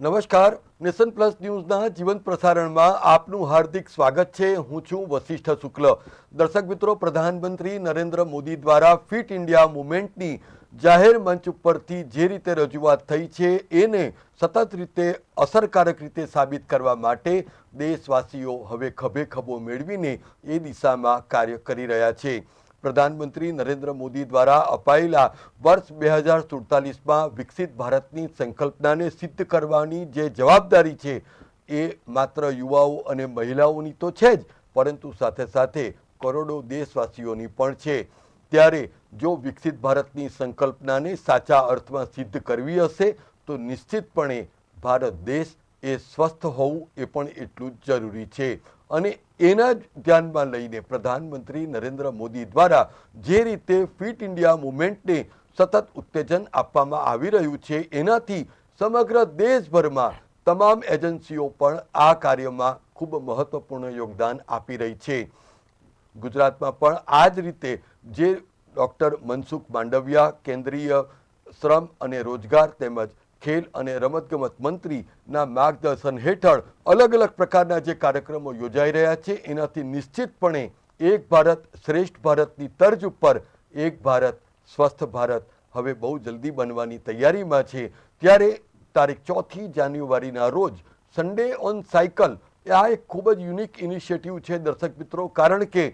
નમસ્કાર, nation plus ન્યૂઝના જીવંત પ્રસારણમાં આપનું હાર્દિક સ્વાગત છે. હું છું વશિષ્ઠ શુક્લ. દર્શક મિત્રો, પ્રધાનમંત્રી નરેન્દ્ર મોદી દ્વારા ફિટ ઇન્ડિયા મુવમેન્ટની જાહેર મંચ ઉપરથી જે રીતે રજૂઆત થઈ છે, એને સતત રીતે અસરકારક રીતે સાબિત કરવા માટે દેશવાસીઓ હવે ખભે ખભો મેળવીને એ દિશામાં કાર્ય કરી રહ્યા છે. પ્રધાનમંત્રી નરેન્દ્ર મોદી દ્વારા અપાયેલા વર્ષ બે હજાર સુડતાલીસમાં વિકસિત ભારતની સંકલ્પનાને સિદ્ધ કરવાની જે જવાબદારી છે, એ માત્ર યુવાઓ અને મહિલાઓની તો છે જ, પરંતુ સાથે સાથે કરોડો દેશવાસીઓની પણ છે. ત્યારે જો વિકસિત ભારતની સંકલ્પનાને સાચા અર્થમાં સિદ્ધ કરવી હશે, તો નિશ્ચિતપણે ભારત દેશ એ સ્વસ્થ હોવું એ પણ એટલું જ જરૂરી છે. અને એના જ ધ્યાનમાં લઈને પ્રધાનમંત્રી નરેન્દ્ર મોદી દ્વારા જે રીતે ફિટ ઇન્ડિયા મુવમેન્ટને સતત ઉત્તેજન આપવામાં આવી રહ્યું છે, એનાથી સમગ્ર દેશભરમાં તમામ એજન્સીઓ પણ આ કાર્યમાં ખૂબ મહત્વપૂર્ણ યોગદાન આપી રહી છે. ગુજરાતમાં પણ આ જ રીતે જે ડૉક્ટર મનસુખ માંડવિયા, કેન્દ્રીય શ્રમ અને રોજગાર તેમજ ખેલ અને રમતગમત મંત્રીના માર્ગદર્શન હેઠળ અલગ અલગ પ્રકારના જે કાર્યક્રમો યોજાઈ રહ્યા છે, એનાથી નિશ્ચિતપણે એક ભારત શ્રેષ્ઠ ભારતની તર્જ ઉપર એક ભારત સ્વસ્થ ભારત હવે બહુ જલ્દી બનવાની તૈયારીમાં છે. ત્યારે તારીખ ચોથી જાન્યુઆરીના રોજ સન્ડે ઓન સાયકલ આ એક ખૂબ જ યુનિક ઇનિશિયેટિવ છે દર્શક મિત્રો, કારણ કે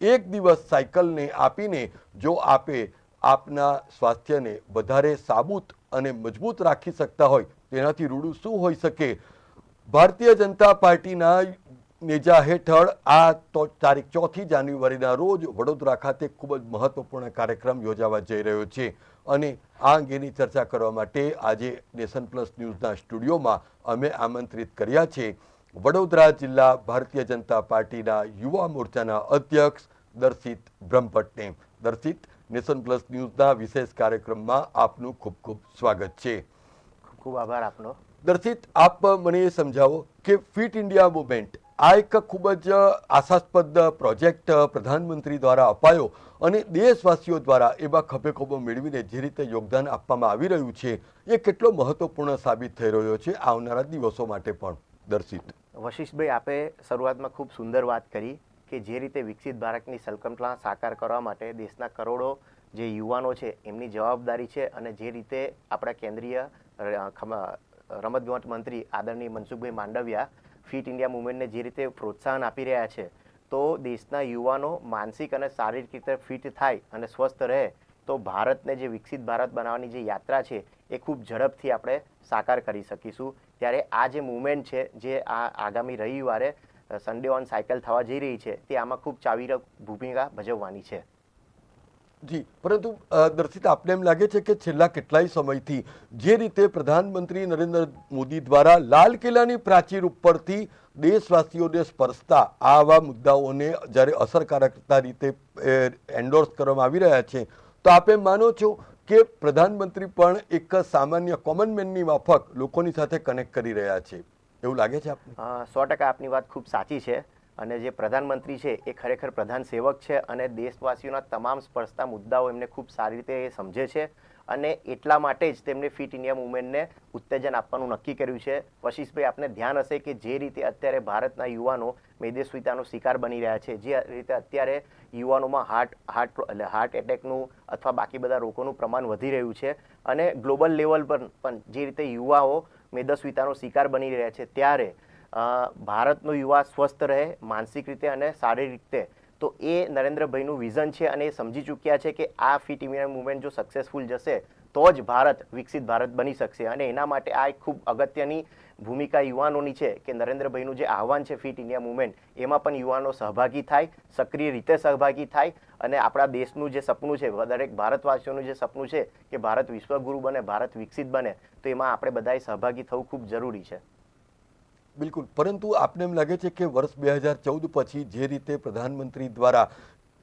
એક દિવસ સાયકલને આપીને જો આપે આપના સ્વાસ્થ્યને વધારે સાબુત અને મજબૂત રાખી શકતા હોય, તેનાથી રૂડું શું હોઈ શકે? ભારતીય જનતા પાર્ટીના નેજા હેઠળ આ તારીખ ચોથી જાન્યુઆરીના રોજ વડોદરા ખાતે ખૂબ જ મહત્વપૂર્ણ કાર્યક્રમ યોજાવા જઈ રહ્યો છે. અને આ અંગેની ચર્ચા કરવા માટે આજે નેશન પ્લસ ન્યૂઝના સ્ટુડિયોમાં અમે આમંત્રિત કર્યા છે. વડોદરા જિલ્લા ભારતીય જનતા પાર્ટીના યુવા મોરચાના અધ્યક્ષ દર્શિત બ્રહ્મભટ્ટને. દર્શિત નેશન પ્લસ ન્યૂઝના વિશેષ કાર્યક્રમમાં આપનું ખૂબ ખૂબ સ્વાગત છે. ખૂબ ખૂબ આભાર આપનો. દર્શિત આપ મને એ સમજાવો કે ફિટ ઇન્ડિયા મુવમેન્ટ આ એક ખૂબ જ આશાસ્પદ પ્રોજેક્ટ પ્રધાનમંત્રી દ્વારા અપાયો અને દેશવાસીઓ દ્વારા એવા ખભે ખભો મેળવીને જે રીતે યોગદાન આપવામાં આવી રહ્યું છે એ કેટલો મહત્વપૂર્ણ સાબિત થઈ રહ્યો છે આવનારા દિવસો માટે પણ. દર્શિત. વશિષ્ઠભાઈ આપે શરૂઆતમાં ખૂબ સુંદર વાત કરી. કે જે રીતે વિકસિત ભારતની સંકલ્પના સાકાર કરવા માટે દેશના કરોડો જે યુવાનો છે, એમની જવાબદારી છે અને જે રીતે આપણા કેન્દ્રીય રમતગમત મંત્રી આદરણીય મનસુખભાઈ માંડવિયા ફિટ ઇન્ડિયા મુવમેન્ટને જે રીતે પ્રોત્સાહન આપી રહ્યા છે, તો દેશના યુવાનો માનસિક અને શારીરિક રીતે ફિટ થાય અને સ્વસ્થ રહે, તો ભારતને જે વિકસિત ભારત બનાવવાની જે યાત્રા છે, એ ખૂબ ઝડપથી આપણે સાકાર કરી શકીશું. ત્યારે આ જે મુવમેન્ટ છે, જે આ આગામી રવિવારે સન્ડે ઓન સાયકલ થવા જઈ રહી છે, તે આમાં ખૂબ ચાવીર ભૂમિકા ભજવવાની છે. જી, પરંતુ દર્શિત, આપને એમ લાગે છે કે છેલ્લા કેટલાય સમયથી જે રીતે પ્રધાનમંત્રી નરેન્દ્ર મોદી દ્વારા લાલ કિલ્લાની પ્રાચીર ઉપરથી દેશવાસીઓને સ્પર્શતા, આવા મુદ્દાઓને જ્યારે અસરકારકતા રીતે એન્ડોર્સ કરવામાં આવી રહ્યા છે, તો આપ માનો છો કે પ્રધાનમંત્રી પણ એક સામાન્ય કોમન મેનની માફક લોકોની સાથે કનેક્ટ કરી રહ્યા છે? એવું લાગે છે આપને? સો ટકા આપની વાત ખૂબ સાચી છે અને જે પ્રધાનમંત્રી છે એ ખરેખર પ્રધાન સેવક છે અને દેશવાસીઓના તમામ સ્પર્શતા મુદ્દાઓ એમને ખૂબ સારી રીતે એ સમજે છે અને એટલા માટે જ તેમણે ફિટ ઇન્ડિયા મુવમેન્ટને ઉત્તેજન આપવાનું નક્કી કર્યું છે. વશિષભાઈ, આપને ધ્યાન હશે કે જે રીતે અત્યારે ભારતના યુવાનો મેદેસ્વિતાનો શિકાર બની રહ્યા છે, જે રીતે અત્યારે યુવાનોમાં હાર્ટ હાર્ટ, એટલે હાર્ટ એટેકનું અથવા બાકી બધા રોગોનું પ્રમાણ વધી રહ્યું છે અને ગ્લોબલ લેવલ પર પણ જે રીતે યુવાઓ મેદસ્વીતાનો શિકાર બની રહ્યા છે. ત્યારે ભારતનો યુવા સ્વસ્થ રહે, માનસિક રીતે અને શારીરિક રીતે. તો એ નરેન્દ્રભાઈનું વિઝન છે અને એ સમજી ચૂક્યા છે કે આ ફિટ ઇન્ડિયા મુવમેન્ટ જો સક્સેસફુલ જશે, તો જ ભારત વિકસિત ભારત બની શકશે. અને એના માટે આ એક ખૂબ અગત્યની ભૂમિકા યુવાનોની છે કે નરેન્દ્રભાઈનું જે આહવાન છે ફિટ ઇન્ડિયા મુવમેન્ટ, એમાં પણ યુવાનો સહભાગી થાય, સક્રિય રીતે સહભાગી થાય અને આપણા દેશનું જે સપનું છે દરેક ભારતવાસીઓનું જે સપનું છે કે ભારત વિશ્વગુરુ બને, ભારત વિકસિત બને, તો એમાં આપણે બધાએ સહભાગી થવું ખૂબ જરૂરી છે. બિલકુલ. પરંતુ આપને એમ લાગે છે કે વર્ષ બે હજાર ચૌદ પછી જે રીતે પ્રધાનમંત્રી દ્વારા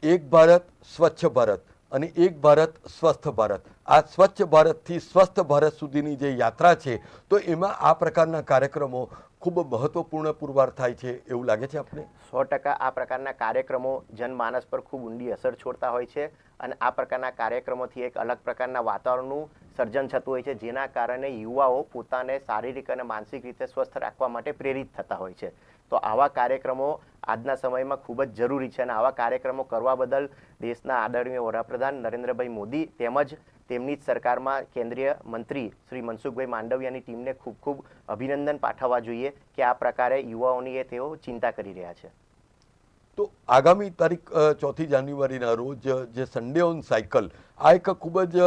એક ભારત, સ્વચ્છ ભારત અને એક ભારત સ્વસ્થ ભારત. આ સ્વચ્છ ભારતથી સ્વસ્થ ભારત સુધીની જે યાત્રા છે, તો એમાં આ પ્રકારના કાર્યક્રમો ખૂબ મહત્વપૂર્ણ પુરવાર થાય છે એવું લાગે છે આપણે સો ટકા આ પ્રકારના કાર્યક્રમો જનમાનસ પર ખૂબ ઊંડી અસર છોડતા હોય છે અને આ પ્રકારના કાર્યક્રમોથી એક અલગ પ્રકારના વાતાવરણનું સર્જન થતું હોય છે, જેના કારણે યુવાઓ પોતાને શારીરિક અને માનસિક રીતે સ્વસ્થ રાખવા માટે પ્રેરિત થતા હોય છે. તો આવા કાર્યક્રમો આજના સમયમાં ખૂબ જ જરૂરી છે અને આવા કાર્યક્રમો કરવા બદલ દેશના આદરણીય વડાપ્રધાન નરેન્દ્રભાઈ મોદી તેમજ તેમની જ સરકારમાં કેન્દ્રીય મંત્રી શ્રી મનસુખભાઈ માંડવિયાની ટીમને ખૂબ ખૂબ અભિનંદન પાઠવવા જોઈએ કે આ પ્રકારે યુવાઓની એ તેઓ ચિંતા કરી રહ્યા છે. તો આગામી તારીખ ચોથી જાન્યુઆરીના રોજ જે સન્ડે ઓન સાયકલ આ એક ખૂબ જ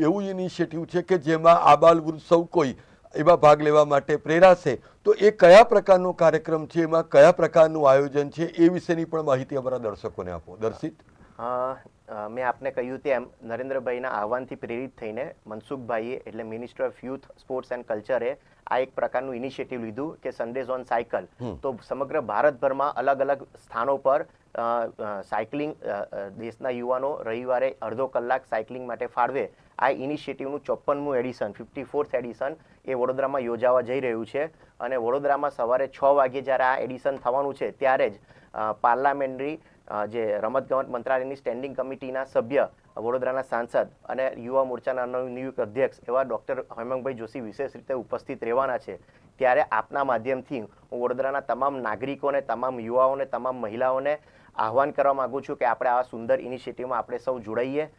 એવું ઇનિશિયેટિવ છે કે જેમાં આબાલ વૃદ્ધ સૌ કોઈ એમાં ભાગ લેવા માટે પ્રેરાશે તો એ કયા પ્રકારનો કાર્યક્રમ છે? એમાં કયા પ્રકારનું આયોજન છે? એ વિશેની પણ માહિતી અમારા દર્શકોને આપો. દર્શિત? મેં આપને કહ્યું તેમ નરેન્દ્રભાઈના આહવાનથી પ્રેરિત થઈને મનસુખભાઈએ એટલે minister of youth sports and કલ્ચરે આ એક પ્રકારનું ઇનિશિયેટિવ લીધું કે સન્ડેઝ ઓન સાયકલ તો સમગ્ર ભારતભરમાં અલગ અલગ સ્થાનો પર સાયકલિંગ દેશના યુવાનો રવિવારે અડધો કલાક સાયકલિંગ માટે ફાળવે. આ ઇનિશિયેટિવનું ચોપ્પનમું એડિશન ફિફ્ટી ફોર્થ એડિશન એ વડોદરામાં યોજાવા જઈ રહ્યું છે. અને વડોદરામાં સવારે છ વાગે જ્યારે આ એડિશન થવાનું છે ત્યારે જ પાર્લામેન્ટરી જે રમતગમત મંત્રાલયની સ્ટેન્ડિંગ કમિટીના સભ્ય વડોદરાના સાંસદ અને યુવા મોરચાના નવનિયુક્ત અધ્યક્ષ એવા ડૉક્ટર હેમંગભાઈ જોશી વિશેષ રીતે ઉપસ્થિત રહેવાના છે. ત્યારે આપના માધ્યમથી હું વડોદરાના તમામ નાગરિકોને, તમામ યુવાઓને, તમામ મહિલાઓને આહવાન કરવા માગું છું કે આપણે આવા સુંદર ઇનિશિયેટિવમાં આપણે સૌ જોડાઈએ.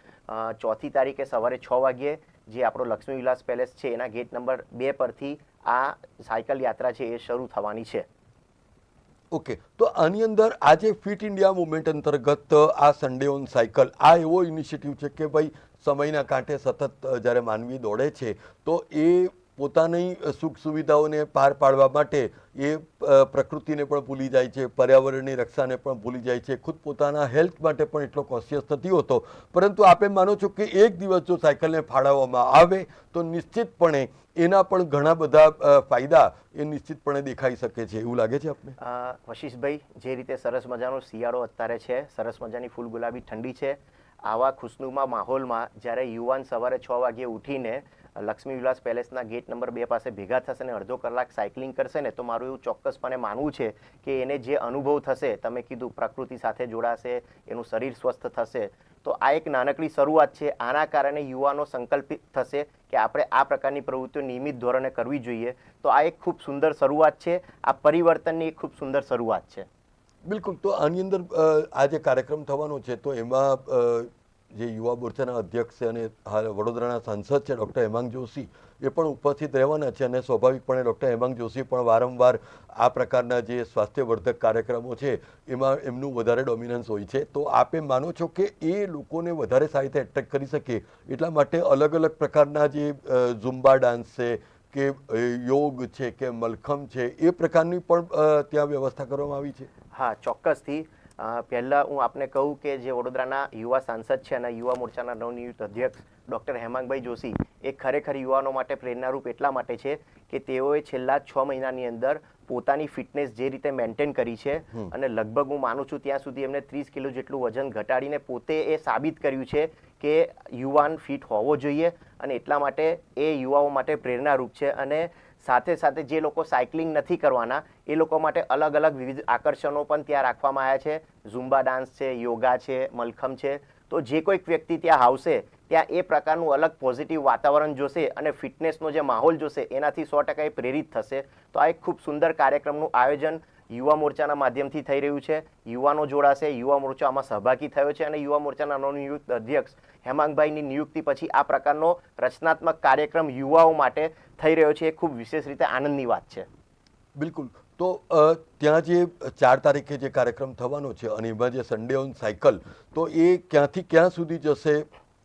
ચોથી તારીખે સવારે છ વાગ્યે જે આપણો લક્ષ્મી વિલાસ પેલેસ છે, એના ગેટ નંબર બે પરથી આ સાયકલ યાત્રા છે એ શરૂ થવાની છે. ઓકે તો આની અંદર આજે ફિટ ઇન્ડિયા મુવમેન્ટ અંતર્ગત આ સન્ડે ઓન સાયકલ આ એવો ઇનિશિયેટિવ છે કે ભાઈ સમયના કાંઠે સતત જ્યારે માનવી દોડે છે, તો એ પોતાની સુખ સુવિધાઓને પાર પાડવા માટે એ પ્રકૃતિને પણ ભૂલી જાય છે, પર્યાવરણની રક્ષાને પણ ભૂલી જાય છે, ખુદ પોતાના હેલ્થ માટે પણ એટલો કોન્શિયસ નથી હોતો. પરંતુ આપે માનો છો કે એક દિવસ જો સાયકલને ફાળવવામાં આવે, તો નિશ્ચિતપણે એના પણ ઘણા બધા ફાયદા એ નિશ્ચિતપણે દેખાઈ શકે છે. એવું લાગે છે આપને? વશિષભાઈ જે રીતે સરસ મજાનો શિયાળો અત્યારે છે, સરસ મજાની ફૂલ ગુલાબી ઠંડી છે, આવા ખુશનુમા માહોલમાં જ્યારે યુવાન સવારે છ વાગ્યે ઉઠીને લક્ષ્મી વિલાસ પેલેસના ગેટ નંબર બે પાસે ભેગા થશે ને અડધો કલાક સાયકલિંગ કરશે ને, તો મારું એવું ચોક્કસપણે માનવું છે કે એને જે અનુભવ થશે, તમે કીધું પ્રકૃતિ સાથે જોડાશે, એનું શરીર સ્વસ્થ થશે, તો આ એક નાનકડી શરૂઆત છે. આના કારણે યુવાનો સંકલ્પિત થશે કે આપણે આ પ્રકારની પ્રવૃત્તિઓ નિયમિત ધોરણે કરવી જોઈએ. તો આ એક ખૂબ સુંદર શરૂઆત છે. આ પરિવર્તનની એક ખૂબ સુંદર શરૂઆત છે. બિલકુલ. તો આની અંદર આ જે કાર્યક્રમ થવાનો છે, તો એમાં જે યુવા મોરચાના અધ્યક્ષ છે અને હાલ વડોદરાના સાંસદ છે ડૉક્ટર હેમાંગ જોશી, એ પણ ઉપસ્થિત રહેવાના છે અને સ્વાભાવિકપણે ડૉક્ટર હેમાંગ જોશી પણ વારંવાર આ પ્રકારના જે સ્વાસ્થ્યવર્ધક કાર્યક્રમો છે, એમાં એમનું વધારે ડોમિનન્સ હોય છે. તો આપે માનો છો કે એ લોકોને વધારે સારી રીતે એટ્રેક્ટ કરી શકે એટલા માટે અલગ અલગ પ્રકારના જે ઝુમ્બા ડાન્સ છે કે યોગ છે કે મલખમ છે, એ પ્રકારની પણ ત્યાં વ્યવસ્થા કરવામાં આવી છે? હા, ચોક્કસથી. પહેલા હું આપને કહું કે જે વડોદરાના યુવા સાંસદ છે અને યુવા મોરચાના નવનિયુક્ત અધ્યક્ષ ડૉક્ટર હેમાંગભાઈ જોશી એ ખરેખર યુવાનો માટે પ્રેરણારૂપ એટલા માટે છે કે તેઓએ છેલ્લા છ મહિનાની અંદર પોતાની ફિટનેસ જે રીતે મેન્ટેન કરી છે અને લગભગ હું માનું છું ત્યાં સુધી એમને ત્રીસ કિલો જેટલું વજન ઘટાડીને પોતે એ સાબિત કર્યું છે કે યુવાન ફિટ હોવો જોઈએ અને એટલા માટે એ યુવાઓ માટે પ્રેરણારૂપ છે અને સાથે સાથે જે લોકો સાયકલિંગ નથી કરવાના, એ લોકો માટે અલગ અલગ વિવિધ આકર્ષણો પણ ત્યાં રાખવામાં આવ્યા છે. ઝુમ્બા ડાન્સ છે, યોગા છે, મલખમ છે. તો જે કોઈક વ્યક્તિ ત્યાં આવશે ત્યાં એ પ્રકારનું અલગ પોઝિટિવ વાતાવરણ જોશે અને ફિટનેસનો જે માહોલ જોશે, એનાથી સો ટકા એ પ્રેરિત થશે. તો આ એક ખૂબ સુંદર કાર્યક્રમનું આયોજન યુવા મોરચાના માધ્યમથી થઈ રહ્યું છે. યુવાનો જોડાશે. યુવા મોરચો આમાં સહભાગી થયો છે અને યુવા મોરચાના નવનિયુક્ત અધ્યક્ષ હેમાંગભાઈની નિયુક્તિ પછી આ પ્રકારનો રચનાત્મક કાર્યક્રમ યુવાઓ માટે થઈ રહ્યો છે. એ ખૂબ વિશેષ રીતે આનંદની વાત છે. બિલકુલ. તો ત્યાં જે ચાર તારીખે જે કાર્યક્રમ થવાનો છે, અને એમાં જે સન્ડે ઓન સાયકલ તો એ ક્યાંથી ક્યાં સુધી જશે?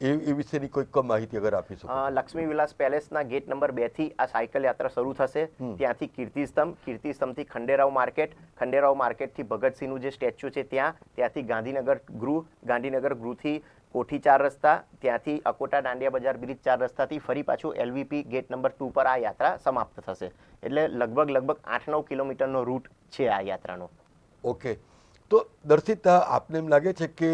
એ એ વિશેની કોઈક માહિતી અગર આપી શકો? લક્ષ્મી વિલાસ પેલેસના ગેટ નંબર બેથી આ સાયકલ યાત્રા શરૂ થશે. ત્યાંથી કીર્તિસ્તંભ કીર્તિસ્તંભથી ખંડેરાવ માર્કેટ ખંડેરાવ માર્કેટથી ભગતસિંહનું જે સ્ટેચ્યુ છે ત્યાં ત્યાંથી ગાંધીનગર ગૃહ ગાંધીનગર ગૃહથી કોઠી ચાર રસ્તા ત્યાંથી અકોટા દાંડિયા બજાર બ્રિજ ચાર રસ્તાથી ફરી પાછું એલવીપી ગેટ નંબર ટુ પર આ યાત્રા સમાપ્ત થશે. એટલે લગભગ લગભગ આઠ નવ કિલોમીટરનો રૂટ છે આ યાત્રાનો. ઓકે. તો દર્શિતા આપને એમ લાગે છે કે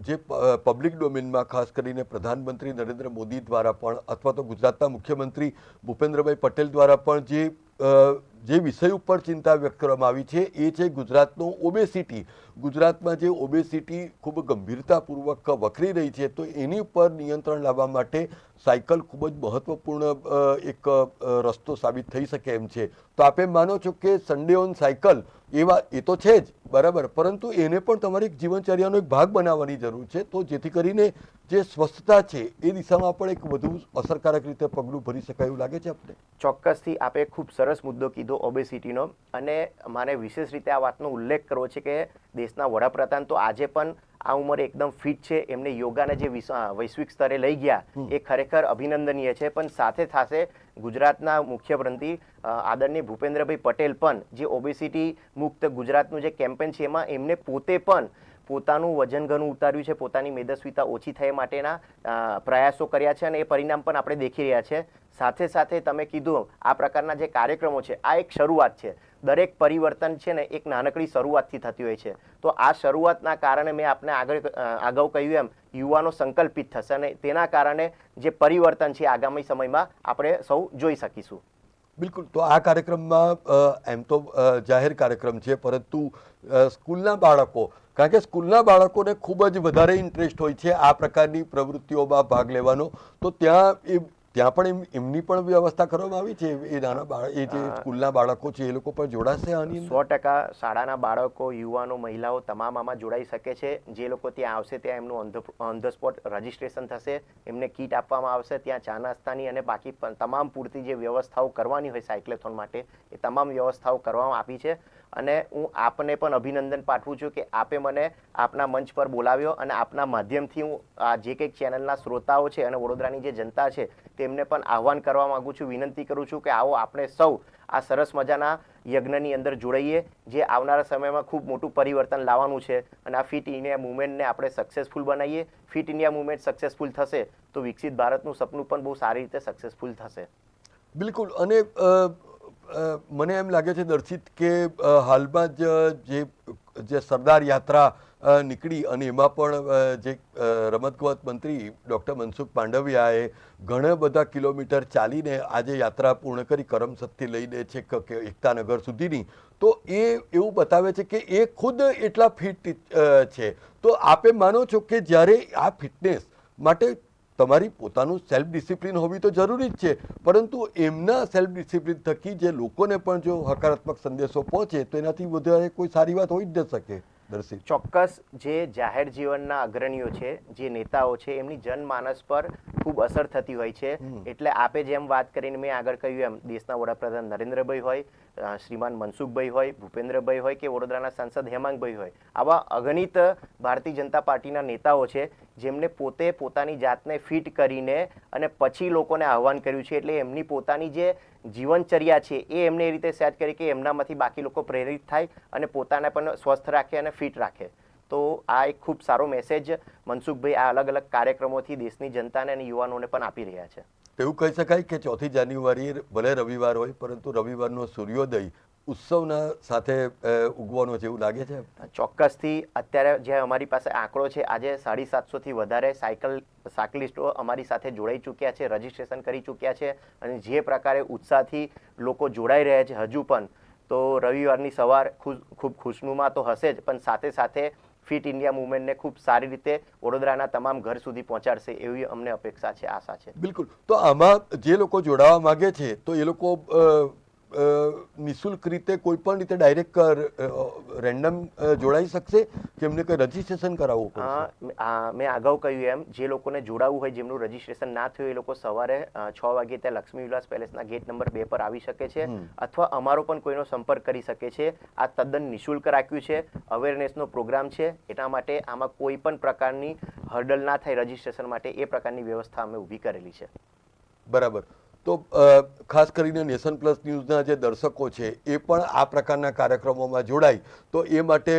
જે પબ્લિક ડોમેનમાં ખાસ કરીને પ્રધાનમંત્રી નરેન્દ્ર મોદી દ્વારા પણ અથવા તો ગુજરાતના મુખ્યમંત્રી ભૂપેન્દ્રભાઈ પટેલ દ્વારા પણ જે જે વિષય ઉપર ચિંતા વ્યક્ત કરવામાં આવી છે એ છે ગુજરાતનો ઓબેસિટી ગુજરાતમાં જે ઓબેસિટી ખૂબ ગંભીરતાપૂર્વક વકરી રહી છે, તો એની ઉપર નિયંત્રણ લાવવા માટે સાયકલ ખૂબ જ મહત્વપૂર્ણ એક રસ્તો સાબિત થઈ શકે એમ છે. તો આપે માનો છો કે સન્ડે ઓન સાયકલ એવા, એ તો છે જ, બરાબર? પરંતુ એને પણ તમારી જીવનચર્યાનો એક ભાગ બનાવવાની જરૂર છે. તો જેથી કરીને જે સ્વસ્થતા છે, એ દિશામાં પણ એક વધુ અસરકારક રીતે પગલું ભરી શકાય એવું લાગે છે આપણે ચોક્કસથી આપે ખૂબ સરસ મુદ્દો કીધો. ઓબેસિટીનો અને મારે વિશેષ રીતે આ વાતનો ઉલ્લેખ કરવો છે કે દેશના વડાપ્રધાન તો આજે પણ આ ઉંમરે એકદમ ફિટ છે. એમને યોગાને જે વૈશ્વિક સ્તરે લઈ ગયા એ ખરેખર અભિનંદનીય છે. પણ સાથે સાથે ગુજરાતના મુખ્યમંત્રી આદરણીય ભૂપેન્દ્રભાઈ પટેલ પણ જે ઓબેસિટી મુક્ત ગુજરાતનું જે કેમ્પેન છે એમાં એમને પોતે પણ પોતાનું વજન ઘણું ઉતાર્યું છે, પોતાની મેદસ્વીતા ઓછી થાય માટેના પ્રયાસો કર્યા છે અને એ પરિણામ પણ આપણે દેખી રહ્યા છે. સાથે સાથે તમે કીધું આ પ્રકારના જે કાર્યક્રમો છે, આ એક શરૂઆત છે. દરેક પરિવર્તન છે ને એક નાનકડી શરૂઆતથી થતી હોય છે. તો આ શરૂઆતના કારણે મેં આપને આગળ અગાઉ કહ્યું એમ, યુવાનો સંકલ્પિત થશે અને તેના કારણે જે પરિવર્તન છે આગામી સમયમાં આપણે સૌ જોઈ શકીશું. બિલકુલ. તો આ કાર્યક્રમમાં એમ તો જાહેર કાર્યક્રમ છે, પરંતુ સ્કૂલના બાળકો કારણ કે સ્કૂલના બાળકોને ખૂબ જ વધારે ઇન્ટરેસ્ટ હોય છે આ પ્રકારની પ્રવૃત્તિઓમાં ભાગ લેવાનો. તો ત્યાં એ ત્યાં પણ એમ એમની પણ વ્યવસ્થા કરવામાં આવી છે? એ નાના બાળક એ જે સ્કૂલના બાળકો છે એ લોકો પણ જોડાશે આની સો ટકા શાળાના બાળકો યુવાનો મહિલાઓ તમામ આમાં જોડાઈ શકે છે. જે લોકો ત્યાં આવશે ત્યાં એમનું ઓન ધ સ્પોટ રજીસ્ટ્રેશન થશે. એમને કીટ આપવામાં આવશે. ત્યાં ચા નાસ્તાની અને બાકી તમામ પૂરતી જે વ્યવસ્થાઓ કરવાની હોય સાયક્લેથોન માટે એ તમામ વ્યવસ્થાઓ કરવામાં આવી છે. અને હું આપને પણ અભિનંદન પાઠવું છું કે આપે મને આપના મંચ પર બોલાવ્યો અને આપના માધ્યમથી હું આ જે કંઈક ચેનલના શ્રોતાઓ છે અને વડોદરાની જે જનતા છે, તેમને પણ આહવાન કરવા માંગુ છું, વિનંતી કરું છું કે આવો આપણે સૌ આ સરસ મજાના યજ્ઞની અંદર જોડાઈએ, જે આવનારા સમયમાં ખૂબ મોટું પરિવર્તન લાવવાનું છે અને આ ફિટ ઇન્ડિયા મુવમેન્ટને આપણે સક્સેસફુલ બનાવીએ. ફિટ ઇન્ડિયા મુવમેન્ટ સક્સેસફુલ થશે તો વિકસિત ભારતનું સપનું પણ બહુ સારી રીતે સક્સેસફુલ થશે. બિલકુલ. અને મને એમ લાગે છે દર્શિત કે હાલમાં જ જે જે સરદાર યાત્રા નીકળી અને એમાં પણ જે રમતગમત મંત્રી ડૉક્ટર મનસુખ પાંડવિયાએ ઘણા બધા કિલોમીટર ચાલીને આજે યાત્રા પૂર્ણ કરી, કરમસદથી લઈને છે કે એકતાનગર સુધીની. તો એ એવું બતાવે છે કે એ ખુદ એટલા ફિટ છે. તો આપે માનો છો કે જ્યારે આ ફિટનેસ માટે તમારી પોતાનું સેલ્ફ ડિસિપ્લિન હોવી તો જરૂરી જ છે પરંતુ એમના સેલ્ફ ડિસિપ્લિન થકી જે લોકોને પણ જો હકારાત્મક સંદેશો પહોંચે તો એનાથી વધારે કોઈ સારી વાત હોઈ જ ન શકે દર્શિત. ચોક્કસ જે જાહેર જીવનના અગ્રણીઓ છે જે નેતાઓ છે એમની જનમાનસ પર ખૂબ અસર થતી હોય છે. એટલે આપે જેમ વાત કરીને મેં આગળ કહ્યું એમ દેશના વડાપ્રધાન નરેન્દ્રભાઈ હોય શ્રીમાન મનસુખભાઈ હોય ભૂપેન્દ્રભાઈ હોય કે વડોદરાના સાંસદ હેમાંગભાઈ હોય આવા અગણિત ભારતીય જનતા પાર્ટીના નેતાઓ છે જેમને પોતે પોતાની જાતને ફિટ કરીને અને પછી લોકોને આહવાન કર્યું છે, એટલે એમની પોતાની જે જીવનચર્યા છે, એ એમને એ રીતે સેટ કરી કે એમનામાંથી બાકી લોકો પ્રેરિત થાય અને પોતાને પણ સ્વસ્થ રાખે અને ફિટ રાખે. તો આ એક ખૂબ સારો મેસેજ મનસુખભાઈ આ અલગ અલગ કાર્યક્રમોથી દેશની જનતાને અને યુવાનોને પણ આપી રહ્યા છે. એવું કહી શકાય કે ચોથી જાન્યુઆરીએ ભલે રવિવાર હોય, પરંતુ રવિવારનો સૂર્યોદય ઉત્સવના સાથે ઉગવાનો છે એવું લાગે છે? ચોક્કસથી. અત્યારે જે અમારી પાસે આંકડો છે આજે સાડી સાતસોથી વધારે સાયકલ સાયકલિસ્ટો અમારી સાથે જોડાઈ ચૂક્યા છે રજીસ્ટ્રેશન કરી ચૂક્યા છે અને જે પ્રકારે ઉત્સાહથી લોકો જોડાઈ રહ્યા છે હજુ પણ તો રવિવારની સવાર ખૂબ ખુશનુમા તો હશે જ પણ સાથે સાથે ફિટ ઇન્ડિયા મુવમેન્ટને ખૂબ સારી રીતે વડોદરાના તમામ ઘર સુધી પહોંચાડશે એવી અમને અપેક્ષા છે આશા છે. બિલકુલ. તો આમાં જે લોકો જોડાવા માંગે છે તો એ લોકો નિઃશુલ્ક રીતે કોઈ પણ રીતે ડાયરેક્ટ રેન્ડમ જોડાઈ શકશે કે એમને કંઈ રજીસ્ટ્રેશન કરાવવું પડશે? મેં અગાઉ કહ્યું એમ જે લોકોને જોડાવવું હોય જેમનું રજીસ્ટ્રેશન ના થયું એ લોકો સવારે છ વાગે ત્યાં લક્ષ્મી વિલાસ પેલેસના ગેટ નંબર બે પર આવી શકે છે અથવા અમારો પણ કોઈનો સંપર્ક કરી શકે છે. આ તદ્દન નિઃશુલ્ક રાખ્યું છે અવેરનેસનો પ્રોગ્રામ છે એટલા માટે આમાં કોઈ પણ પ્રકારની હર્ડલ ના થાય રજીસ્ટ્રેશન માટે એ પ્રકારની વ્યવસ્થા અમે ઊભી કરેલી છે. બરાબર. તો ખાસ કરીને નેશન પ્લસ ન્યૂઝના જે દર્શકો છે, એ પણ આ પ્રકારના કાર્યક્રમોમાં જોડાય. તો એ માટે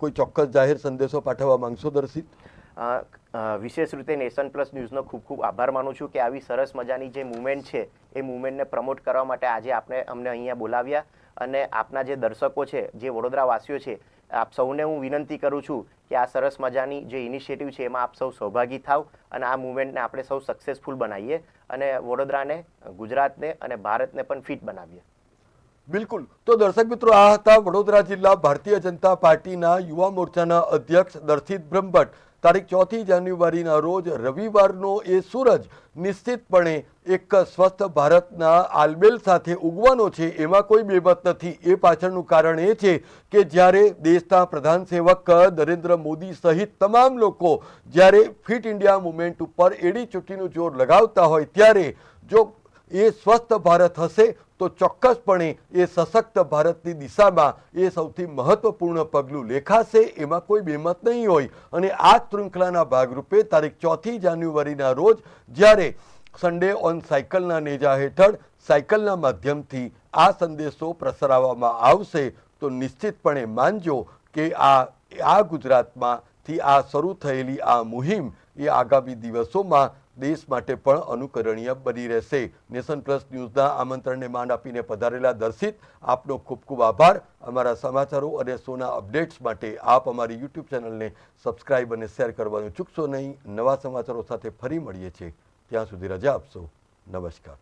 કોઈ ચોક્કસ જાહેર સંદેશો પાઠવવા માંગશો દર્શિત? વિશેષ રીતે નેશન પ્લસ ન્યૂઝનો ખૂબ ખૂબ આભાર માનું છું કે આવી સરસ મજાની જે મુવમેન્ટ છે, એ મુવમેન્ટને પ્રમોટ કરવા માટે આજે આપણે અમને અહીંયા બોલાવ્યા. અને આપના જે દર્શકો છે, જે વડોદરાવાસીઓ છે, આપ સૌને હું વિનંતી કરું છું કે આ સરસ મજાની જે ઇનિશિયેટિવ છે, એમાં આપ સૌ સહભાગી થાવ અને આ મુવમેન્ટને આપણે સૌ સક્સેસફુલ બનાવીએ. અને વડોદરાને ગુજરાતને અને ભારતને પણ ફિટ બનાવીએ બિલકુલ. તો દર્શક મિત્રો, આ હતા વડોદરા જિલ્લા ભારતીય જનતા પાર્ટીના યુવા મોરચાના અધ્યક્ષ દર્શિત બ્રહ્મભટ્ટ. તારીખ ચોથી જાન્યુઆરીના રોજ રવિવારનો એ સૂરજ નિશ્ચિતપણે એક સ્વસ્થ ભારતના આલબેલ સાથે ઉગવાનો છે, એમાં કોઈ બેબત નથી. એ પાછળનું કારણ એ છે કે જ્યારે દેશના પ્રધાન સેવક નરેન્દ્ર મોદી સહિત તમામ લોકો જ્યારે ફિટ ઇન્ડિયા મુવમેન્ટ ઉપર એડી ચૂંટણીનું જોર લગાવતા હોય, ત્યારે જો એ સ્વસ્થ ભારત હશે તો ચોક્કસપણે એ સશક્ત ભારતની દિશામાં એ સૌથી મહત્વપૂર્ણ પગલું લેખાશે, એમાં કોઈ બેમત નહીં હોય. અને આ શૃંખલાના ભાગરૂપે તારીખ ચોથી જાન્યુઆરીના રોજ જ્યારે સન્ડે ઓન સાયકલના નેજા હેઠળ સાયકલના માધ્યમથી આ સંદેશો પ્રસરાવવામાં આવશે, તો નિશ્ચિતપણે માનજો કે આ આ ગુજરાતમાંથી આ શરૂ થયેલી આ મુહિમ એ આગામી દિવસોમાં દેશ માટે પણ અનુકરણીય બની રહેશે. નેશન પ્લસ ન્યૂઝના આમંત્રણને માન આપીને પધારેલા દર્શિત આપનો ખૂબ ખૂબ આભાર. અમારા સમાચારો અને શોના અપડેટ્સ માટે આપ અમારી યુટ્યુબ ચેનલને સબસ્ક્રાઇબ અને શેર કરવાનું ચૂકશો નહીં. નવા સમાચારો સાથે ફરી મળીએ છીએ. ત્યાં સુધી રજા આપશો. નમસ્કાર.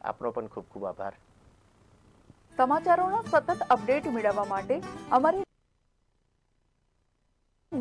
આપનો પણ ખૂબ ખૂબ આભાર. સમાચારોના સતત અપડેટ મેળવવા માટે અમારી